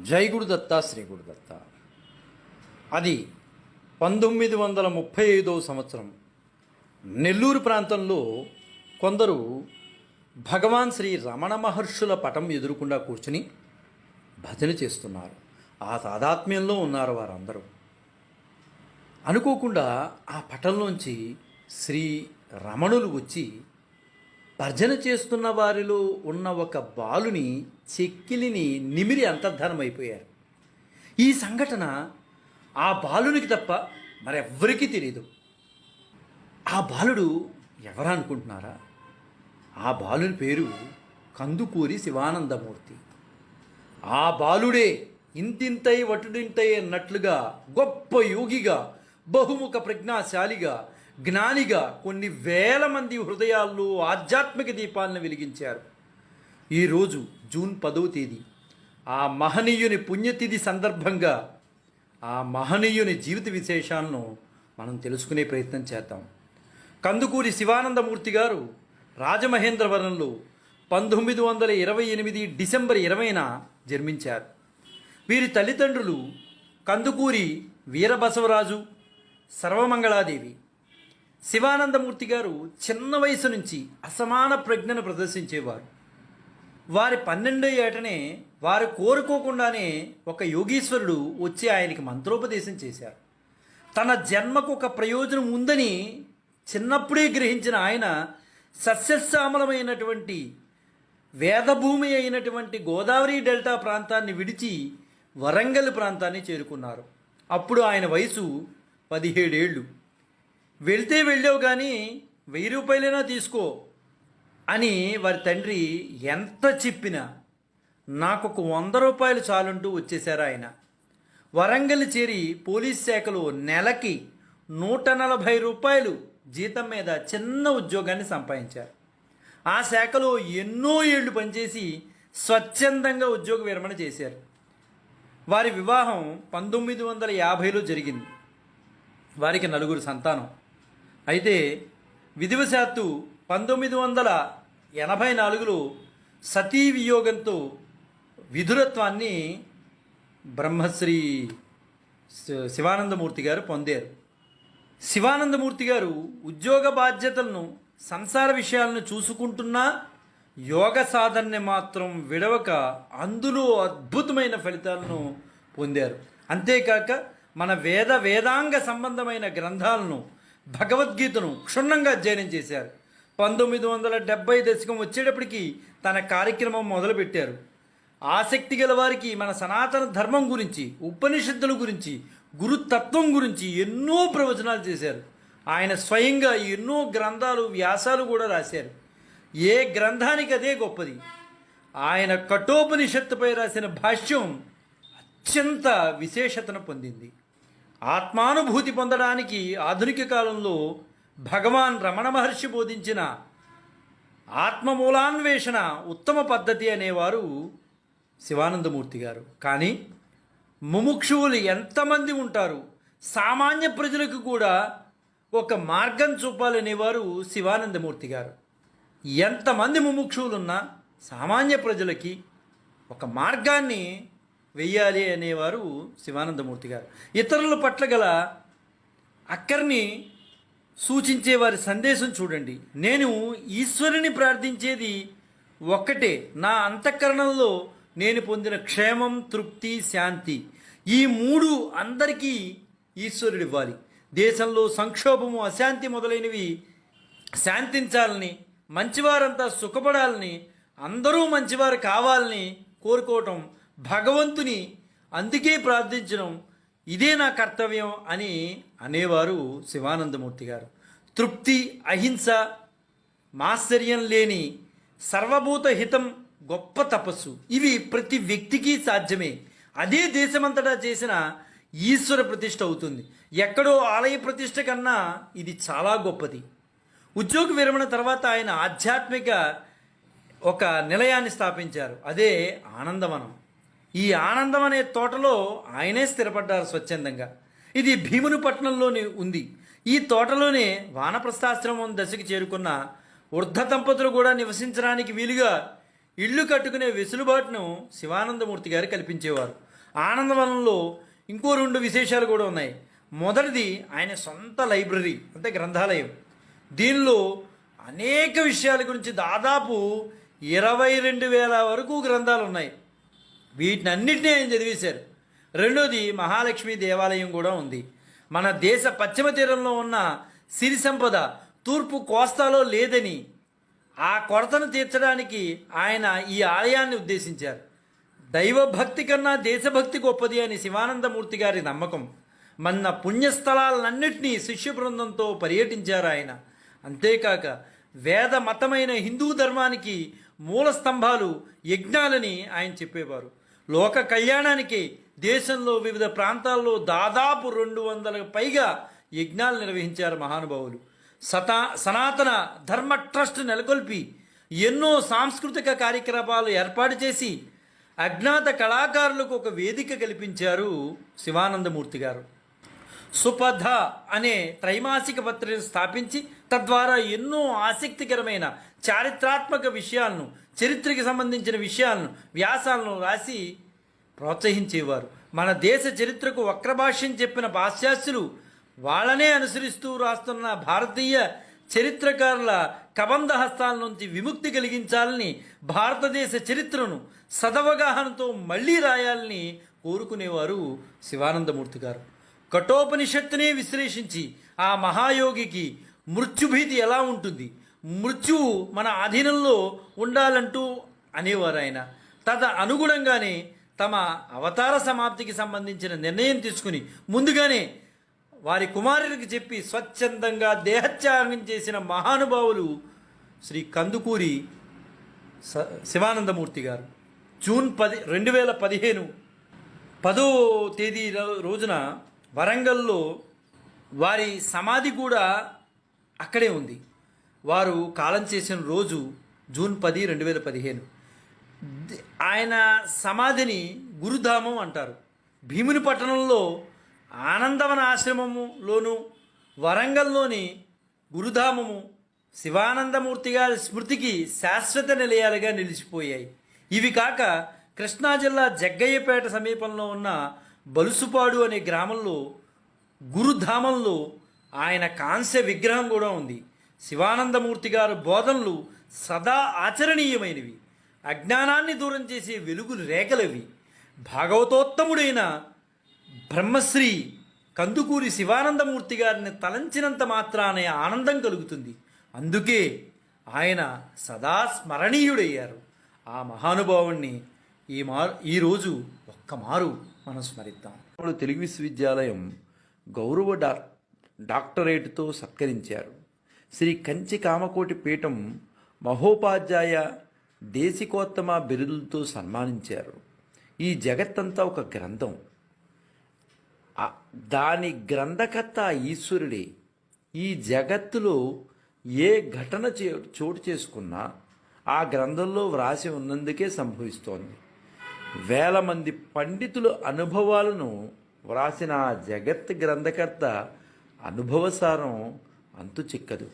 జై గురుదత్త శ్రీ గురుదత్త. అది పంతొమ్మిది వందల ముప్పై ఐదవ సంవత్సరం. నెల్లూరు ప్రాంతంలో కొందరు భగవాన్ శ్రీ రమణ మహర్షుల పటం ఎదురుకుండా కూర్చుని భజన చేస్తున్నారు. ఆ తాదాత్మ్యంలో ఉన్నారు వారందరూ. అనుకోకుండా ఆ పటంలోంచి శ్రీ రమణులు వచ్చి భజన చేస్తున్న వారిలో ఉన్న ఒక బాలుని చెక్కిలిని నిమిరి అంతర్ధానమైపోయారు. ఈ సంఘటన ఆ బాలునికి తప్ప మరెవ్వరికీ తెలియదు ఆ బాలుడు ఎవరా అనుకుంటున్నారా? ఆ బాలుని పేరు కందుకూరి శివానందమూర్తి. ఆ బాలుడే ఇంతింతై వటుడింతై అన్నట్లుగా గొప్ప యోగిగా బహుముఖ ప్రజ్ఞాశాలిగా జ్ఞానిగా కొన్ని వేల మంది హృదయాల్లో ఆధ్యాత్మిక దీపాలను వెలిగించారు. ఈరోజు జూన్ పదవ తేదీ. ఆ మహనీయుని పుణ్యతిథి సందర్భంగా ఆ మహనీయుని జీవిత విశేషాలను మనం తెలుసుకునే ప్రయత్నం చేద్దాం. కందుకూరి శివానందమూర్తి గారు రాజమహేంద్రవరంలో పంతొమ్మిది వందల ఇరవై ఎనిమిది డిసెంబర్ ఇరవైన జన్మించారు. వీరి తల్లిదండ్రులు కందుకూరి వీరబసవరాజు సర్వమంగళాదేవి. శివానందమూర్తి గారు చిన్న వయసు నుంచి అసమాన ప్రజ్ఞను ప్రదర్శించేవారు. వారి పన్నెండో ఏటనే వారు కోరుకోకుండానే ఒక యోగీశ్వరుడు వచ్చి ఆయనకి మంత్రోపదేశం చేశారు. తన జన్మకు ఒక ప్రయోజనం ఉందని చిన్నప్పుడే గ్రహించిన ఆయన సస్యశ్యామలమైనటువంటి వేదభూమి అయినటువంటి గోదావరి డెల్టా ప్రాంతాన్ని విడిచి వరంగల్ ప్రాంతాన్ని చేరుకున్నారు. అప్పుడు ఆయన వయసు పదిహేడేళ్ళు. వెళ్తే వెళ్ళావు కానీ వెయ్యి రూపాయలైనా తీసుకో అని వారి తండ్రి ఎంత చెప్పినా నాకు ఒక వంద రూపాయలు చాలంటూ వచ్చేశారు ఆయన. వరంగల్ చేరి పోలీస్ శాఖలో నెలకి నూట నలభై రూపాయలు జీతం మీద చిన్న ఉద్యోగాన్ని సంపాదించారు. ఆ శాఖలో ఎన్నో ఏళ్ళు పనిచేసి స్వచ్ఛందంగా ఉద్యోగ విరమణ చేశారు. వారి వివాహం పంతొమ్మిది వందల యాభైలో జరిగింది. వారికి నలుగురు సంతానం. అయితే విధివశాత్తు పంతొమ్మిది వందల ఎనభై నాలుగులో సతీ వియోగంతో విధురత్వాన్ని బ్రహ్మశ్రీ శివానందమూర్తి గారు పొందారు. శివానందమూర్తి గారు ఉద్యోగ బాధ్యతలను సంసార విషయాలను చూసుకుంటున్నా యోగ సాధనని మాత్రం విడవక అందులో అద్భుతమైన ఫలితాలను పొందారు. అంతేకాక మన వేద వేదాంగ సంబంధమైన గ్రంథాలను భగవద్గీతను క్షుణ్ణంగా అధ్యయనం చేశారు. పంతొమ్మిది వందల డెబ్బై దశకం వచ్చేటప్పటికి తన కార్యక్రమం మొదలుపెట్టారు. ఆసక్తి గల వారికి మన సనాతన ధర్మం గురించి ఉపనిషత్తుల గురించి గురుతత్వం గురించి ఎన్నో ప్రవచనాలు చేశారు. ఆయన స్వయంగా ఎన్నో గ్రంథాలు వ్యాసాలు కూడా రాశారు. ఏ గ్రంథానికి అదే గొప్పది? ఆయన కఠోపనిషత్తుపై రాసిన భాష్యం అత్యంత విశేషతను పొందింది. ఆత్మానుభూతి పొందడానికి ఆధునిక కాలంలో భగవాన్ రమణ మహర్షి బోధించిన ఆత్మమూలాన్వేషణ ఉత్తమ పద్ధతి అనేవారు శివానందమూర్తి గారు. కానీ ముముక్షువులు ఎంతమంది ఉంటారు? సామాన్య ప్రజలకు కూడా ఒక మార్గం చూపాలనేవారు శివానందమూర్తి గారు. ఎంతమంది ముముక్షువులున్నా సామాన్య ప్రజలకి ఒక మార్గాన్ని వెయ్యాలి అనేవారు శివానందమూర్తి గారు. ఇతరుల పట్ల గల అక్కర్ని సూచించే వారి సందేశం చూడండి. నేను ఈశ్వరుని ప్రార్థించేది ఒక్కటే. నా అంతఃకరణంలో నేను పొందిన క్షేమం తృప్తి శాంతి. ఈ మూడు అందరికీ ఈశ్వరుడు ఇవ్వాలి దేశంలో సంక్షోభము అశాంతి మొదలైనవి శాంతించాలని మంచివారంతా సుఖపడాలని అందరూ మంచివారు కావాలని కోరుకోవటం భగవంతుని అందుకే ప్రార్థించడం ఇదే నా కర్తవ్యం అని అనేవారు శివానందమూర్తి గారు. తృప్తి అహింస మాశ్చర్యం లేని సర్వభూత హితం గొప్ప తపస్సు. ఇవి ప్రతి వ్యక్తికి సాధ్యమే. అదే దేశమంతటా చేసిన ఈశ్వర ప్రతిష్ఠ అవుతుంది. ఎక్కడో ఆలయ ప్రతిష్ఠ కన్నా ఇది చాలా గొప్పది. ఉద్యోగ విరమణ తర్వాత ఆయన ఆధ్యాత్మిక ఒక నిలయాన్ని స్థాపించారు. అదే ఆనందవనం. ఈ ఆనందం అనే తోటలో ఆయనే స్థిరపడ్డారు స్వచ్ఛందంగా. ఇది భీమునిపట్నంలోని ఉంది. ఈ తోటలోనే వానప్రస్థాశ్రమం దశకి చేరుకున్న వృద్ధ దంపతులు కూడా నివసించడానికి వీలుగా ఇళ్ళు కట్టుకునే వెసులుబాటును శివానందమూర్తి గారు కల్పించేవారు. ఆనందవనంలో ఇంకో రెండు విశేషాలు కూడా ఉన్నాయి. మొదటిది ఆయన సొంత లైబ్రరీ అంటే గ్రంథాలయం. దీనిలో అనేక విషయాల గురించి దాదాపు ఇరవై రెండు వేల వరకు గ్రంథాలు ఉన్నాయి. వీటిని అన్నింటినీ ఆయన చదివేశారు. రెండోది మహాలక్ష్మి దేవాలయం కూడా ఉంది. మన దేశ పశ్చిమ తీరంలో ఉన్న సిరి సంపద తూర్పు కోస్తాలో లేదని ఆ కొరతను తీర్చడానికి ఆయన ఈ ఆలయాన్ని ఉద్దేశించారు. దైవభక్తి కన్నా దేశభక్తి గొప్పది అని శివానందమూర్తి గారి నమ్మకం. మన పుణ్యస్థలాలన్నింటినీ శిష్య బృందంతో పర్యటించారు ఆయన. అంతేకాక వేద మతమైన హిందూ ధర్మానికి మూల స్తంభాలు యజ్ఞాలని ఆయన చెప్పేవారు. లోక కళ్యాణానికి దేశంలో వివిధ ప్రాంతాల్లో దాదాపు రెండు వందలకు పైగా యజ్ఞాలు నిర్వహించారు మహానుభావులు. సతా సనాతన ధర్మ ట్రస్ట్ నెలకొల్పి ఎన్నో సాంస్కృతిక కార్యక్రమాలు ఏర్పాటు చేసి అజ్ఞాత కళాకారులకు ఒక వేదిక కల్పించారు శివానందమూర్తి గారు. సుపథ అనే త్రైమాసిక పత్రికను స్థాపించి తద్వారా ఎన్నో ఆసక్తికరమైన చారిత్రాత్మక విషయాలను చరిత్రకి సంబంధించిన విషయాలను వ్యాసాలను రాసి ప్రోత్సహించేవారు. మన దేశ చరిత్రకు వక్రభాష్యం చెప్పిన పాశ్చాత్యులు వాళ్ళనే అనుసరిస్తూ రాస్తున్న భారతీయ చరిత్రకారుల కబంధ హస్తాల నుంచి విముక్తి కలిగించాలని భారతదేశ చరిత్రను సదవగాహనతో మళ్ళీ రాయాలని కోరుకునేవారు శివానందమూర్తి గారు. కఠోపనిషత్తునే విశ్లేషించి ఆ మహాయోగికి మృత్యుభీతి ఎలా ఉంటుంది? మృత్యువు మన అధీనంలో ఉండాలంటూ అనేవారు ఆయన తద అనుగుణంగానే తమ అవతార సమాప్తికి సంబంధించిన నిర్ణయం తీసుకుని ముందుగానే వారి కుమారుడికి చెప్పి స్వచ్ఛందంగా దేహత్యాగం చేసిన మహానుభావులు శ్రీ కందుకూరి స శివానందమూర్తి గారు. జూన్ పది రెండు వేల పదిహేను పదో తేదీ రోజున వరంగల్లో వారి సమాధి కూడా అక్కడే ఉంది. వారు కాలం చేసిన రోజు జూన్ పది రెండు వేల పదిహేను. ఆయన సమాధిని గురుధామం అంటారు. భీముని పట్టణంలో ఆనందవన ఆశ్రమములోను వరంగల్లోని గురుధామము శివానందమూర్తి గారి స్మృతికి శాశ్వత నిలయాలుగా నిలిచిపోయాయి. ఇవి కాక కృష్ణా జిల్లా జగ్గయ్యపేట సమీపంలో ఉన్న బలుసుపాడు అనే గ్రామంలో గురుధామంలో ఆయన కాంస్య విగ్రహం కూడా ఉంది. శివానందమూర్తి గారు బోధనలు సదా ఆచరణీయమైనవి. అజ్ఞానాన్ని దూరం చేసే వెలుగు రేఖలవి భాగవతోత్తముడైన బ్రహ్మశ్రీ కందుకూరి శివానందమూర్తి గారిని తలంచినంత మాత్రానే ఆనందం కలుగుతుంది. అందుకే ఆయన సదా స్మరణీయుడయ్యారు. ఆ మహానుభావుణ్ణి ఈ మారు ఈరోజు ఒక్కమారు మనం స్మరిద్దాం. తెలుగు విశ్వవిద్యాలయం గౌరవ డా డాక్టరేట్తో సత్కరించారు. శ్రీ కంచి కామకోటి పీఠం మహోపాధ్యాయ దేశికోత్తమ బిరుదులతో సన్మానించారు. ఈ జగత్తంతా ఒక గ్రంథం. దాని గ్రంథకర్త ఈశ్వరుడే. ఈ జగత్తులో ఏ ఘటన చే చోటు చేసుకున్నా ఆ గ్రంథంలో వ్రాసి ఉన్నందుకే సంభవిస్తోంది. వేల మంది పండితుల అనుభవాలను వ్రాసిన ఆ జగత్ గ్రంథకర్త అనుభవసారం అంతు చిక్కదు.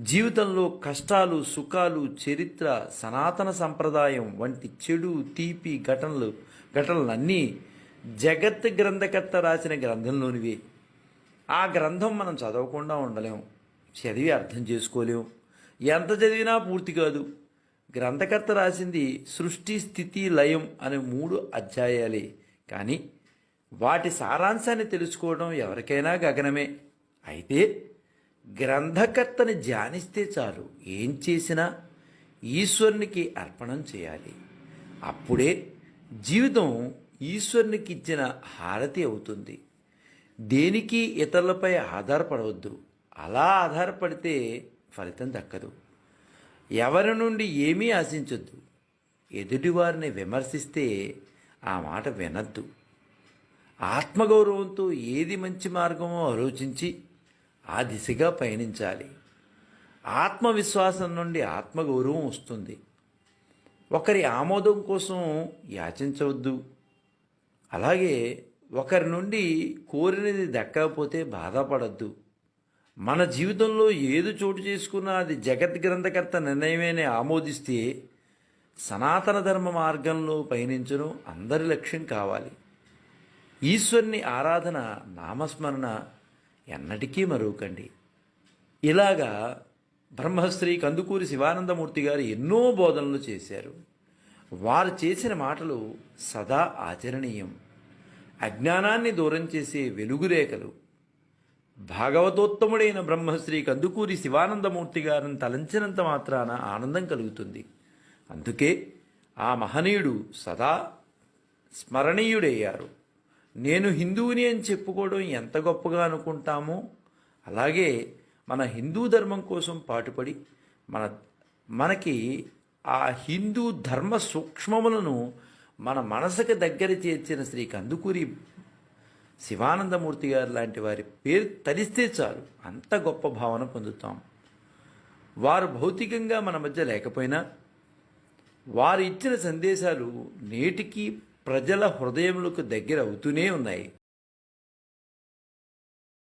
జీవితంలో కష్టాలు సుఖాలు చరిత్ర సనాతన సంప్రదాయం వంటి చెడు తీపి ఘటనలు ఘటనలన్నీ జగత్ గ్రంథకర్త రాసిన గ్రంథంలోనివి. ఆ గ్రంథం మనం చదవకుండా ఉండలేం. చదివి అర్థం చేసుకోలేం. ఎంత చదివినా పూర్తి కాదు. గ్రంథకర్త రాసింది సృష్టి స్థితి లయం అనే మూడు అధ్యాయాలే. కానీ వాటి సారాంశాన్ని తెలుసుకోవడం ఎవరికైనా గగనమే. అయితే గ్రంథకర్తని ధ్యానిస్తే చాలు. ఏం చేసినా ఈశ్వరునికి అర్పణం చేయాలి. అప్పుడే జీవితం ఈశ్వరునికి ఇచ్చిన హారతి అవుతుంది. దేనికి ఇతరులపై ఆధారపడవద్దు. అలా ఆధారపడితే ఫలితం దక్కదు. ఎవరి నుండి ఏమీ ఆశించొద్దు. ఎదుటివారిని విమర్శిస్తే ఆ మాట వినద్దు. ఆత్మగౌరవంతో ఏది మంచి మార్గమో ఆలోచించి ఆ దిశగా పయనించాలి. ఆత్మవిశ్వాసం నుండి ఆత్మగౌరవం వస్తుంది. ఒకరి ఆమోదం కోసం యాచించవద్దు. అలాగే ఒకరి నుండి కోరినది దక్కకపోతే బాధపడద్దు. మన జీవితంలో ఏది చోటు చేసుకున్నా అది జగత్ గ్రంథకర్త నిర్ణయమేనే ఆమోదిస్తే సనాతన ధర్మ మార్గంలో పయనించడం అందరి లక్ష్యం కావాలి. ఈశ్వరుని ఆరాధన నామస్మరణ ఎన్నటికీ మరువకండి. ఇలాగా బ్రహ్మశ్రీ కందుకూరి శివానందమూర్తి గారు ఎన్నో బోధనలు చేశారు. వారు చేసిన మాటలు సదా ఆచరణీయం. అజ్ఞానాన్ని దూరం చేసే వెలుగురేఖలు. భాగవతోత్తముడైన బ్రహ్మశ్రీ కందుకూరి శివానందమూర్తి గారిని తలంచినంత మాత్రాన ఆనందం కలుగుతుంది. అందుకే ఆ మహనీయుడు సదా స్మరణీయుడయ్యారు. నేను హిందువుని అని చెప్పుకోవడం ఎంత గొప్పగా అనుకుంటామో అలాగే మన హిందూ ధర్మం కోసం పాటుపడి మన మనకి ఆ హిందూ ధర్మ సూక్ష్మములను మన మనసుకు దగ్గర చేర్చిన శ్రీ కందుకూరి శివానందమూర్తి గారు లాంటి వారి పేరు తలిస్తే చాలు. అంత గొప్ప భావన పొందుతాం. వారు భౌతికంగా మన మధ్య లేకపోయినా వారు ఇచ్చిన సందేశాలు నేటికి ప్రజల హృదయములకు దగ్గర అవుతూనే ఉన్నాయి.